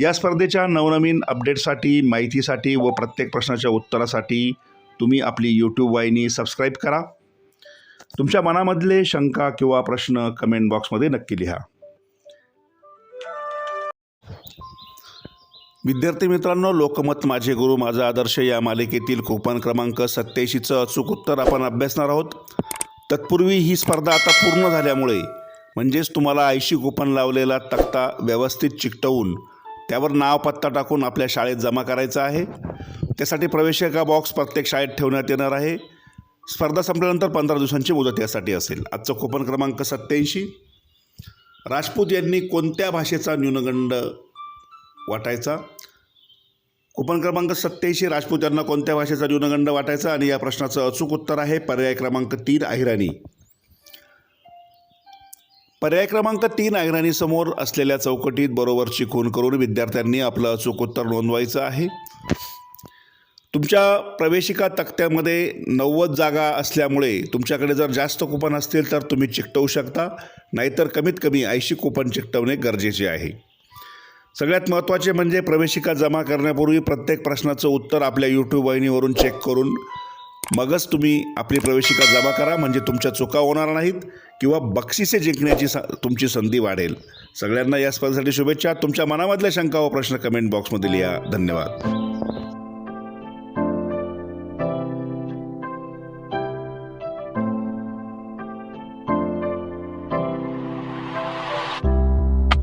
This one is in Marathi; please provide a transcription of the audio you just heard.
या स्पर्धेच्या नवनवीन अपडेटसाठी माहितीसाठी व प्रत्येक प्रश्नाच्या उत्तरासाठी तुम्ही आपली यूट्यूब वाहिनी सबस्क्राईब करा. तुमच्या मनामधले शंका किंवा प्रश्न कमेंट बॉक्समध्ये नक्की लिहा. विद्यार्थी मित्रांनो लोकमत माझे गुरु माझा आदर्श या मालिकेतील कुपन क्रमांक सत्याऐंशीचं अचूक उत्तर आपण अभ्यासणार आहोत. तत्पूर्वी ही स्पर्धा आता पूर्ण झाल्यामुळे म्हणजेच तुम्हाला ऐंशी कुपन लावलेला तक्ता व्यवस्थित चिकटवून त्यावर नाव पत्ता टाकून आपल्या शाळेत जमा करायचा आहे. त्यासाठी प्रवेशिका बॉक्स प्रत्येक शाळेत ठेवण्यात येणार आहे. स्पर्धा संपल्यानंतर पंधरा दिवसांची मुदत यासाठी असेल. आजचा कुपन क्रमांक सत्याऐंशी. राजपूत यांनी कोणत्या भाषेचा न्यूनगंड वाटायचा? कुपन क्रमांक सत्याऐंशी राजपूत यांना कोणत्या भाषेचा न्यूनगंड वाटायचा? आणि या प्रश्नाचं अचूक उत्तर आहे. पर्याय क्रमांक तीन अहिराणी. पर्याय क्रमांक तीन अग्रणीसमोर असलेल्या चौकटीत बरोबरची खून करून विद्यार्थ्यांनी आपलं अचूक उत्तर नोंदवायचं आहे. तुमच्या प्रवेशिका तक्त्यामध्ये नव्वद जागा असल्यामुळे तुमच्याकडे जर जास्त कुपन असतील तर तुम्ही चिकटवू शकता नाहीतर कमीत कमी ऐंशी कुपन चिकटवणे गरजेचे आहे. सगळ्यात महत्त्वाचे म्हणजे प्रवेशिका जमा करण्यापूर्वी प्रत्येक प्रश्नाचं उत्तर आपल्या यूट्यूब वाहिनीवरून चेक करून मगच तुम्ही आपली प्रवेशिका जमा करा म्हणजे तुमच्या चुका होणार नाहीत किंवा बक्षिसे जिंकण्याची स तुमची संधी वाढेल. सगळ्यांना या स्पर्धेसाठी शुभेच्छा. तुमच्या मनामधल्या शंका व प्रश्न कमेंट बॉक्समध्ये लिहा. धन्यवाद.